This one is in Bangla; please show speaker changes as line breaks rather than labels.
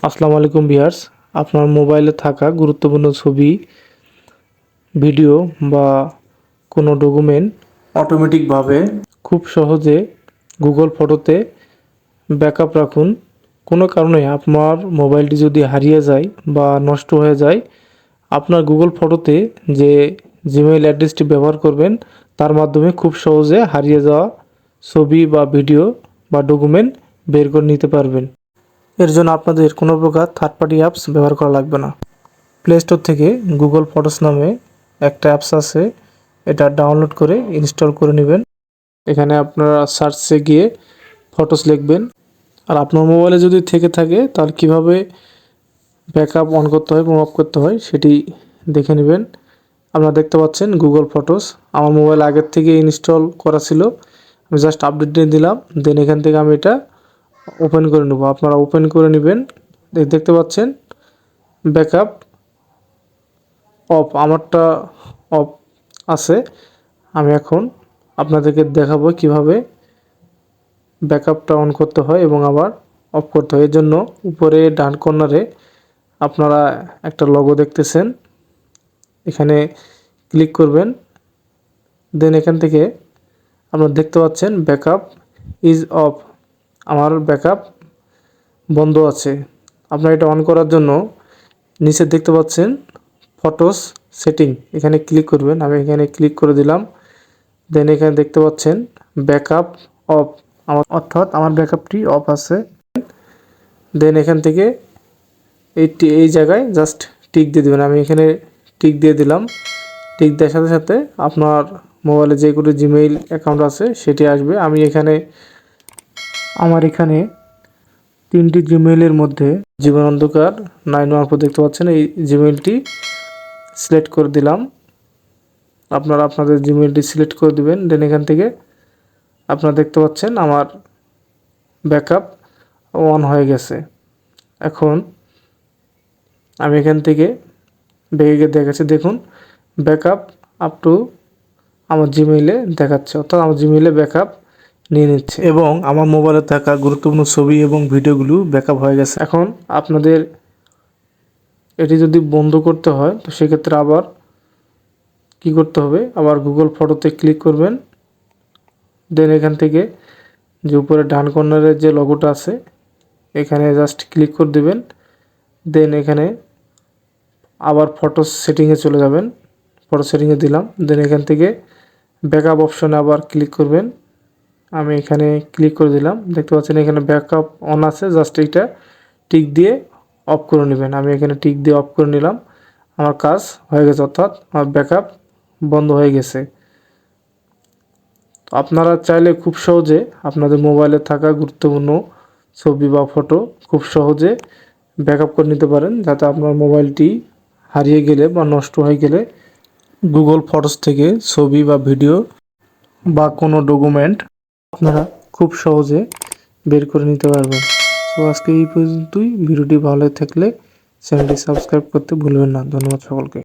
আসসালামু আলাইকুম ভিউয়ার্স। আপনার মোবাইলে থাকা গুরুত্বপূর্ণ ছবি, ভিডিও বা কোনো ডকুমেন্ট অটোমেটিকভাবে খুব সহজে গুগল ফটোতে ব্যাকআপ রাখুন। কোনো কারণে আপনার মোবাইলটি যদি হারিয়ে যায় বা নষ্ট হয়ে যায়, আপনার গুগল ফটোতে যে জিমেইল অ্যাড্রেসটি ব্যবহার করবেন, তার মাধ্যমে খুব সহজে হারিয়ে যাওয়া ছবি বা ভিডিও বা ডকুমেন্ট বের করে নিতে পারবেন। এর জন্য আপনাদের কোনো প্রকার থার্ড পার্টি অ্যাপস ব্যবহার করা লাগবে না। প্লে স্টোর থেকে গুগল ফটোস নামে একটা অ্যাপস আছে, এটা ডাউনলোড করে ইনস্টল করে নেবেন। এখানে আপনারা সার্চে গিয়ে ফটোস লিখবেন। আর আপনার মোবাইলে যদি থেকে থাকে, তাহলে কীভাবে ব্যাকআপ অন করতে হয় এবং করতে হয়, সেটি দেখে নেবেন। আপনারা দেখতে পাচ্ছেন গুগল ফটোস আমার মোবাইল আগের থেকে ইনস্টল করা ছিল। আমি জাস্ট আপডেট দিয়ে দিলাম। দেন এখান থেকে আমি এটা ওপেন করে নেব। আপনারা ওপেন করে নেবেন। দেখতে পাচ্ছেন? ব্যাকআপ অফ আমারটা অফ আছে। আমি এখন আপনাদেরকে দেখাবো কীভাবে ব্যাকআপটা অন করতে হয় এবং আবার অফ করতে হয়। এর জন্য উপরে ডান কর্নারে আপনারা একটা লগো দেখতেছেন। এখানে ক্লিক করবেন। দেন এখান থেকে আপনারা দেখতে পাচ্ছেন ব্যাকআপ ইজ অফ আমার ব্যাকআপ বন্ধ আছে। আপনার এটা অন করার জন্য নিচে দেখতে পাচ্ছেন ফটোস সেটিং এখানে ক্লিক করবেন, আমি এখানে ক্লিক করে দিলাম। দেন এখানে দেখতে পাচ্ছেন ব্যাকআপ অফ আমার, অর্থাৎ আমার ব্যাকআপটি অফ আছে। দেন এখান থেকে এই এই জায়গায় জাস্ট টিক দিয়ে দেবেন। আমি এখানে টিক দিয়ে দিলাম। টিক দেওয়ার সাথে সাথে আপনার মোবাইলে যে কোনো জিমেইল অ্যাকাউন্ট আছে, সেটি আসবে। আমি এখানে আমার এখানে তিনটি জিমেইলের মধ্যে জীবন অন্ধকার নাইন ওয়ান ফোর দেখতে পাচ্ছেন। এই জিমেইলটি সিলেক্ট করে দিলাম। আপনারা আপনাদের জিমেইলটি সিলেক্ট করে দিবেন। দেন এখান থেকে আপনারা দেখতে পাচ্ছেন আমার ব্যাকআপ অন হয়ে গেছে। এখন আমি এখান থেকে গিয়ে দেখাচ্ছি। দেখুন ব্যাকআপ আপ টু আমার জিমেইলে দেখাচ্ছে। অর্থাৎ আমার জিমেইলে ব্যাকআপ নিয়ে নিচ্ছে। এবং আমার মোবাইলে থাকা গুরুত্বপূর্ণ ছবি এবং ভিডিওগুলো ব্যাকআপ হয়ে গেছে। এখন আপনাদের এটি যদি বন্ধ করতে হয় তো সেক্ষেত্রে আবার কি করতে হবে? আবার গুগল ফটোতে ক্লিক করবেন। দেন এখান থেকে যে উপরে ডান কর্নারের যে লগোটা আছে এখানে জাস্ট ক্লিক করে দেবেন। দেন এখানে আবার ফটো সেটিংয়ে চলে যাবেন। ফটো সেটিংয়ে দিলাম। দেন এখান থেকে ব্যাকআপ অপশনে আবার ক্লিক করবেন। আমি এখানে ক্লিক করে দিলাম। দেখতে পাচ্ছেন এখানে ব্যাকআপ অন আছে জাস্ট এইটা টিক দিয়ে অফ করে নেবেন। আমি এখানে টিক দিয়ে অফ করে নিলাম। আমার কাজ হয়ে গেছে, অর্থাৎ আমার ব্যাকআপ বন্ধ হয়ে গেছে। আপনারা চাইলে খুব সহজে আপনাদের মোবাইলে থাকা গুরুত্বপূর্ণ ছবি বা ফটো খুব সহজে ব্যাকআপ করে নিতে পারেন, যাতে আপনার মোবাইলটি হারিয়ে গেলে বা নষ্ট হয়ে গেলে গুগল ফটোস থেকে ছবি বা ভিডিও বা কোনো ডকুমেন্ট আপনারা খুব সহজে বের করে নিতে পারবেন। তো আজকে এই পর্যন্তই। ভিডিওটি ভালো থাকলে চ্যানেলটি সাবস্ক্রাইব করতে ভুলবেন না। ধন্যবাদ সকলকে।